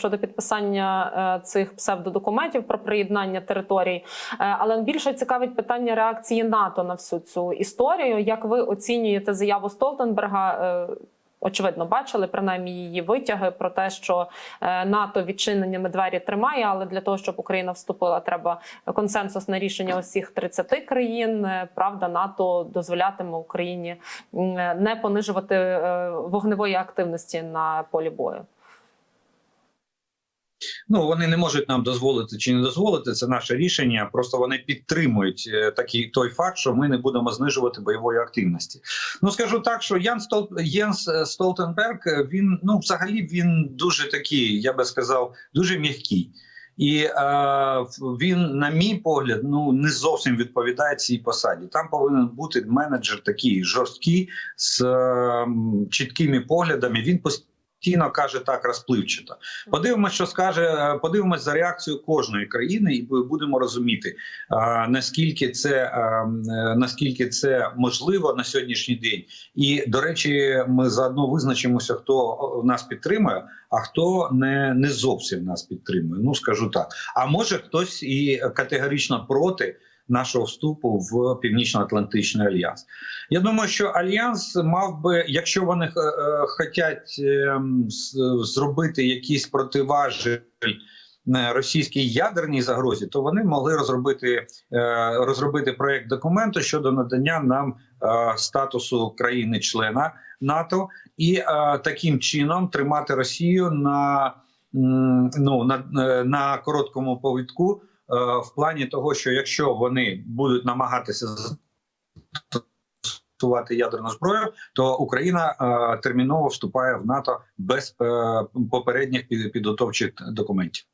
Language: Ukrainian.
щодо підписання е, цих псевдодокументів про приєднання територій. Е, Але більше цікавить питання реакції НАТО на всю цю історію. Як ви оцінюєте заяву Столтенберга? Е, Очевидно, бачили принаймні її витяги про те, що НАТО відчиненнями двері тримає, але для того, щоб Україна вступила, треба консенсусне рішення усіх 30 країн. Правда, НАТО дозволятиме Україні не понижувати вогневої активності на полі бою. Ну вони не можуть нам дозволити чи не дозволити. Це наше рішення. Просто вони підтримують е, такий той факт, що ми не будемо знижувати бойової активності. Ну скажу так, що Ян Стол Єнс е, Столтенберг е, він ну взагалі він дуже такий, я би сказав, дуже м'який. І е, він, на мій погляд, ну не зовсім відповідає цій посаді. Там повинен бути менеджер такий жорсткий з е, чіткими поглядами. Він постійно каже так розпливчато. Подивимося, що скаже. Подивимось за реакцію кожної країни, і будемо розуміти наскільки це е, наскільки це можливо на сьогоднішній день. І до речі, ми заодно визначимося, хто нас підтримує, а хто не, не зовсім нас підтримує. Ну скажу так. А може хтось і категорично проти. Нашого вступу в північно-атлантичний альянс. Я думаю, що альянс мав би, якщо вони е, хочуть е, зробити якісь противажель е, російській ядерній загрозі, то вони могли розробити е, розробити проект документу щодо надання нам е, статусу країни-члена НАТО і е, таким чином тримати Росію на, ну, на, е, на короткому повідку. Е, в плані того, що якщо вони будуть намагатися застосувати ядерну зброю, то Україна е, терміново вступає в НАТО без е, попередніх під- підготовчих документів.